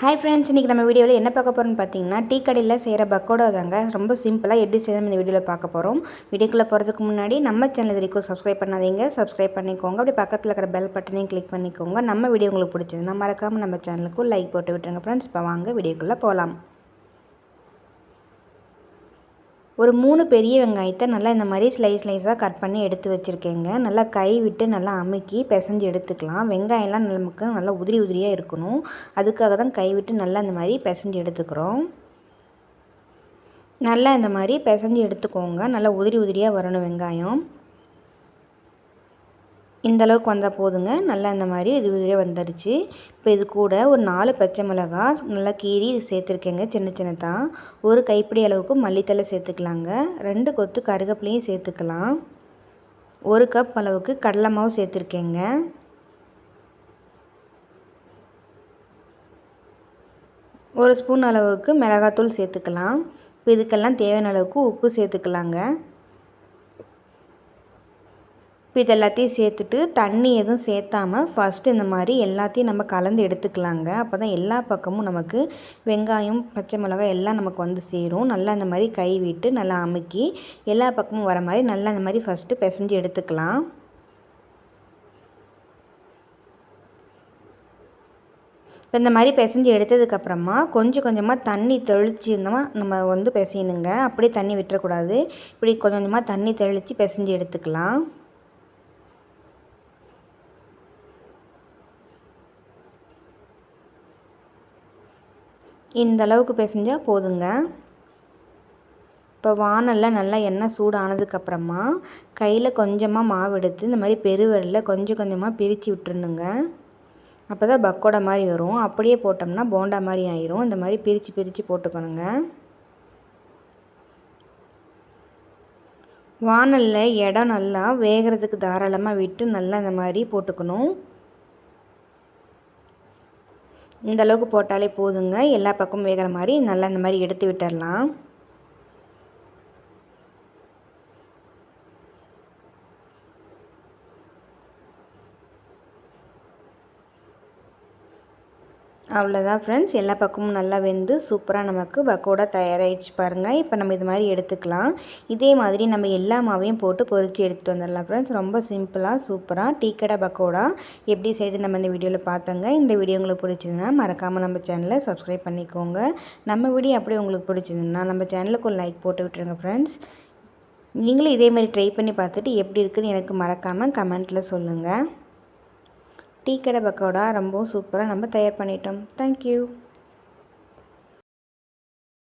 Hi friends இன்றைக்கி நம்ம வீடியோவில் என்ன பார்க்க போகிறோம்னு பார்த்தீங்கன்னா டீ கடையில் செய்கிற பக்கோடா தாங்க. ரொம்ப சிம்பிளாக எப்படி செய்யணும் இந்த வீடியோவில் பார்க்க போகிறோம் வீடியோக்குள்ளே போகிறதுக்கு முன்னாடி நம்ம சேனல் வரைக்கும் சப்ஸ்கிரைப் பண்ணாதீங்க. சப்ஸ்கிரைப் பண்ணிக்கோங்க. அப்படி பக்கத்தில் இருக்கிற பெல் பட்டனையும் கிளிக் பண்ணிக்கோங்க. நம்ம வீடியோ உங்களுக்கு பிடிச்சிருந்தா மறக்காமல் நம்ம சேனலுக்கும் லைக் போட்டு விட்டுருங்க ஃப்ரெண்ட்ஸ் இப்போ வாங்க வீடியோக்குள்ளே போகலாம் ஒரு மூணு பெரிய வெங்காயத்தை நல்லா இந்த மாதிரி ஸ்லைஸ் ஸ்லைஸாக கட் பண்ணி எடுத்து வச்சுருக்கேங்க. நல்லா கை விட்டு நல்லா அமுக்கி பிசைஞ்சு எடுத்துக்கலாம். வெங்காயம்லாம் நமக்கு நல்லா உதிரி உதிரியாக இருக்கணும். அதுக்காக தான் கை விட்டு நல்லா இந்த மாதிரி பிசைஞ்சு எடுத்துக்கிறோம். நல்லா இந்த மாதிரி பிசைஞ்சு எடுத்துக்கோங்க. நல்லா உதிரி உதிரியாக வரணும் வெங்காயம். இந்த அளவுக்கு வந்தால் போதுங்க. நல்லா இந்த மாதிரி இது உதிரியாக வந்துடுச்சு இப்போ இது கூட ஒரு நாலு பச்சை மிளகா நல்லா கீரி சேர்த்துருக்கேங்க. சின்ன சின்னதாக ஒரு கைப்பிடி அளவுக்கு மல்லித்தலை சேர்த்துக்கலாங்க. ரெண்டு கொத்து கருகப்பிலையும் சேர்த்துக்கலாம். ஒரு கப் அளவுக்கு கடலை மாவு சேர்த்துருக்கேங்க. ஒரு ஸ்பூன் அளவுக்கு மிளகாத்தூள் சேர்த்துக்கலாம். இப்போ இதுக்கெல்லாம் தேவையான அளவுக்கு உப்பு சேர்த்துக்கலாங்க. இப்போ இது எல்லாத்தையும் சேர்த்துட்டு தண்ணி எதுவும் சேர்த்தாமல் ஃபஸ்ட்டு இந்த மாதிரி எல்லாத்தையும் நம்ம கலந்து எடுத்துக்கலாங்க. அப்போ தான் எல்லா பக்கமும் நமக்கு வெங்காயம் பச்சை மிளகாய் எல்லாம் நமக்கு வந்து சேரும். நல்லா இந்த மாதிரி கை விட்டு நல்லா அமுக்கி எல்லா பக்கமும் வர மாதிரி நல்லா இந்த மாதிரி ஃபஸ்ட்டு பிசைஞ்சு எடுத்துக்கலாம். இப்போ இந்த மாதிரி பிசைஞ்சு எடுத்ததுக்கப்புறமா கொஞ்சம் கொஞ்சமாக தண்ணி தெளிச்சிருந்தோமா நம்ம வந்து பிசையணுங்க. அப்படியே தண்ணி விட்டுறக்கூடாது. இப்படி கொஞ்சம் கொஞ்சமாக தண்ணி தெளித்து பிசைஞ்சு எடுத்துக்கலாம். இந்த அளவுக்கு பிசைஞ்சால் போதுங்க. இப்போ வானலில் நல்லா எண்ணெய் சூடானதுக்கப்புறமா கையில் கொஞ்சமாக மாவு எடுத்து இந்த மாதிரி பெருவரில் கொஞ்சம் கொஞ்சமாக பிரித்து விட்டுருணுங்க அப்போ தான் பக்கோடா மாதிரி வரும். அப்படியே போட்டோம்னா போண்டா மாதிரி ஆயிரும். இந்த மாதிரி பிரித்து பிரித்து போட்டுக்கணுங்க. வானலில் இடம் நல்லா வேகிறதுக்கு தாராளமாக விட்டு நல்லா இந்த மாதிரி போட்டுக்கணும். இந்தளவுக்கு போட்டாலே போதுங்க. எல்லா பக்கமும் வேகிற மாதிரி நல்லா இந்த மாதிரி எடுத்து விட்டுடலாம் அவ்வளோதான் ஃப்ரெண்ட்ஸ் எல்லா பக்கமும் நல்லா வெந்து சூப்பராக நமக்கு பக்கோடா தயாராகிடுச்சு பாருங்கள் இப்போ நம்ம இது மாதிரி எடுத்துக்கலாம். இதே மாதிரி நம்ம எல்லா மாவையும் போட்டு பொறிச்சு எடுத்துகிட்டு வந்துடலாம் ஃப்ரெண்ட்ஸ் ரொம்ப சிம்பிளாக சூப்பராக டீ கடை பக்கோடா. எப்படி செய்து நம்ம இந்த வீடியோவில் பார்த்தோங்க. இந்த வீடியோ உங்களுக்கு பிடிச்சிருந்தா மறக்காமல் நம்ம சேனலை சப்ஸ்கிரைப் பண்ணிக்கோங்க. நம்ம வீடியோ அப்படி உங்களுக்கு பிடிச்சிருந்தா நம்ம சேனலுக்கு ஒரு லைக் போட்டு விட்டுருங்க ஃப்ரெண்ட்ஸ் நீங்களும் இதே மாதிரி ட்ரை பண்ணி பார்த்துட்டு எப்படி இருக்குன்னு எனக்கு மறக்காமல் கமெண்ட்டில் சொல்லுங்கள் டீ கடை பக்கோடா ரொம்ப சூப்பராக நம்ம தயார் பண்ணிட்டோம். தேங்க்யூ